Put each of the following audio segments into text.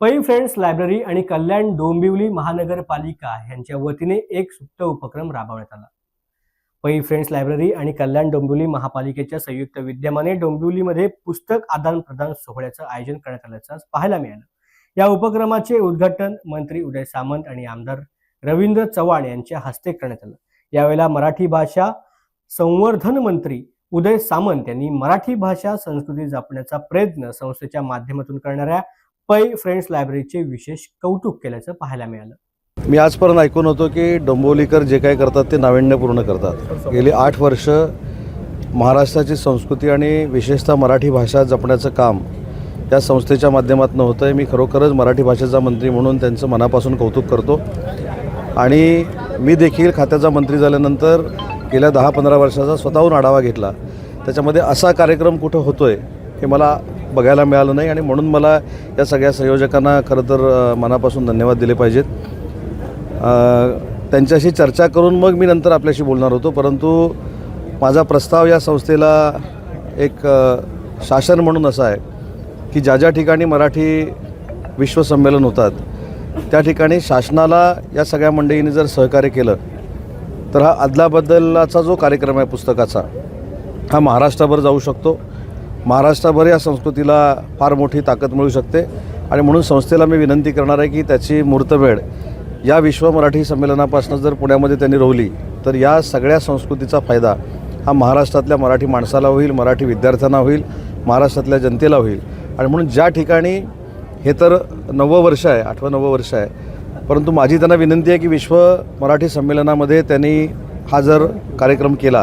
पै friends library आणि कल्याण डोंबिवली महानगरपालिका यांच्या वतीने एक सुप्त उपक्रम राबवण्यात आला. पै फ्रेंड्स लायब्ररी आणि कल्याण डोंबिवली महापालिकेच्या संयुक्त विद्यमाने डोंबिवलीमध्ये पुस्तक आदान प्रदान सोहळ्याचं आयोजन करण्यात आल्याचं पाहायला मिळालं. या उपक्रमाचे उद्घाटन मंत्री उदय सामंत आणि आमदार रवींद्र चव्हाण यांच्या हस्ते करण्यात आलं. यावेळेला मराठी भाषा संवर्धन मंत्री उदय सामंत यांनी मराठी भाषा संस्कृती जपण्याचा प्रयत्न संस्थेच्या माध्यमातून करणाऱ्या पै फ्रेंड्स लायब्ररीचे विशेष कौतुक केल्याचं पाहायला मिळालं. मी आजपर्यंत ऐकून होतो की डोंबोलीकर जे काही करतात ते नाविन्यपूर्ण करतात. गेली आठ वर्ष महाराष्ट्राची संस्कृती आणि विशेषतः मराठी भाषा जपण्याचं काम या संस्थेच्या माध्यमातून होतं आहे मी खरोखरच मराठी भाषेचा मंत्री म्हणून त्यांचं मनापासून कौतुक करतो. आणि मी देखील खात्याचा मंत्री झाल्यानंतर गेल्या दहा पंधरा वर्षाचा स्वतःहून आढावा घेतला. त्याच्यामध्ये असा कार्यक्रम कुठं होतो आहे हे मला बघायला मिळालं नाही आणि म्हणून मला या सगळ्या संयोजकांना खरं तर मनापासून धन्यवाद दिले पाहिजेत. त्यांच्याशी चर्चा करून मग मी नंतर आपल्याशी बोलणार होतो परंतु माझा प्रस्ताव या संस्थेला एक शासन म्हणून असा आहे की ज्या ज्या ठिकाणी मराठी विश्वसंमेलन होतात त्या ठिकाणी शासनाला या सगळ्या मंडळींनी जर सहकार्य केलं तर हा अदलाबदलाचा जो कार्यक्रम आहे पुस्तकाचा हा महाराष्ट्रभर जाऊ शकतो. महाराष्ट्रभर या संस्कृतीला फार मोठी ताकद मिळू शकते. आणि म्हणून संस्थेला मी विनंती करणार आहे की त्याची मुहूर्तमेढ या विश्व मराठी संमेलनापासून जर पुण्यामध्ये त्यांनी रोवली तर या सगळ्या संस्कृतीचा फायदा हा महाराष्ट्रातल्या मराठी माणसाला होईल मराठी विद्यार्थ्यांना होईल महाराष्ट्रातल्या जनतेला होईल. आणि म्हणून ज्या ठिकाणी हे तर नववं वर्ष आहे आठवं नववं वर्ष आहे परंतु माझी त्यांना विनंती आहे की विश्व मराठी संमेलनामध्ये त्यांनी हा जर कार्यक्रम केला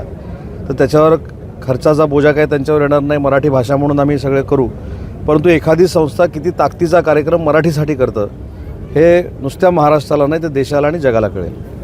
तर त्याच्यावर खर्चाचा बोजा काय त्यांच्यावर येणार नाही मराठी भाषा म्हणून आम्ही सगळे करू. परंतु एखादी संस्था किती ताकदीचा कार्यक्रम मराठीसाठी करतं हे नुसत्या महाराष्ट्राला नाही तर देशाला आणि जगाला कळेल.